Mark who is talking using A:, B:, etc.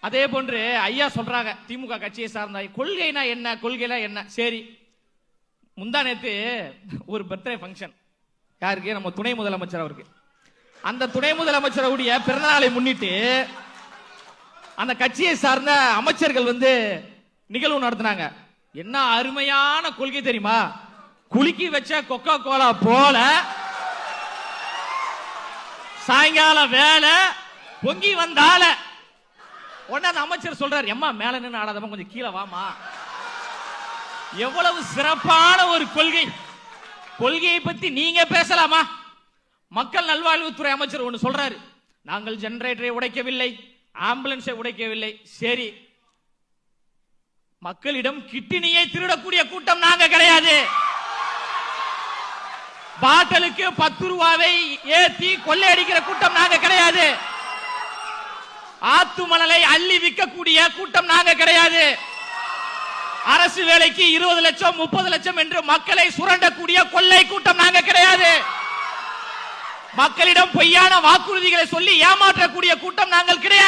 A: அதே போன்று ஐயா சொல்றாங்க திமுக கட்சியை சார்ந்த கொள்கைனா என்ன கொள்கைனா என்ன? சரி. முந்தா நேத்து ஒரு பர்த்டே ஃபங்க்ஷன் யாருக்கு? நம்ம துணை முதலமைச்சர் அவருக்கு. அந்த துணை முதலமைச்சருடைய பிறந்தநாளை முன்னிட்டு அந்த கட்சியை சார்ந்த அமைச்சர்கள் வந்து நிகழ்வு நடத்தினாங்க. என்ன அருமையான கொள்கை தெரியுமா? குலுக்கி வச்ச கொக்கோ கோலா போல சாயங்கால வேலை பொங்கி வந்தால உடனே அந்த அமைச்சர் சொல்றாரு எம்மா மேல நின்று ஆடாதம்மா கொஞ்சம் கீழே வாமா எவ்வளவு சிறப்பான ஒரு கொள்கை. கொள்கையை பத்தி நீங்க பேசலாமா? மக்கள் நல்வாழ்வுத்துறை அமைச்சர் ஒன்று சொல்றாரு நாங்கள் ஜெனரேட்டரை உடைக்கவில்லை ஆம்புலன்ஸை உடைக்கவில்லை. சரி. மக்களிடம் கிட்னியை திருடக்கூடிய கூட்டம் நாங்க கிடையாது. பாட்டலுக்கு பத்து ரூபாவை ஏத்தி கொள்ளையடிக்கிற கூட்டம் நாங்க கிடையாது. ஆத்து மணலை அள்ளி விற்கக்கூடிய கூட்டம் நாங்க கிடையாது. அரசு வேலைக்கு இருபது லட்சம் முப்பது லட்சம் என்று மக்களை சுரண்டக்கூடிய கொள்ளை கூட்டம் நாங்க கிடையாது. மக்களிடம் பொய்யான வாக்குறுதிகளை சொல்லி ஏமாற்றக்கூடிய கூட்டம் நாங்கள் கிடையாது.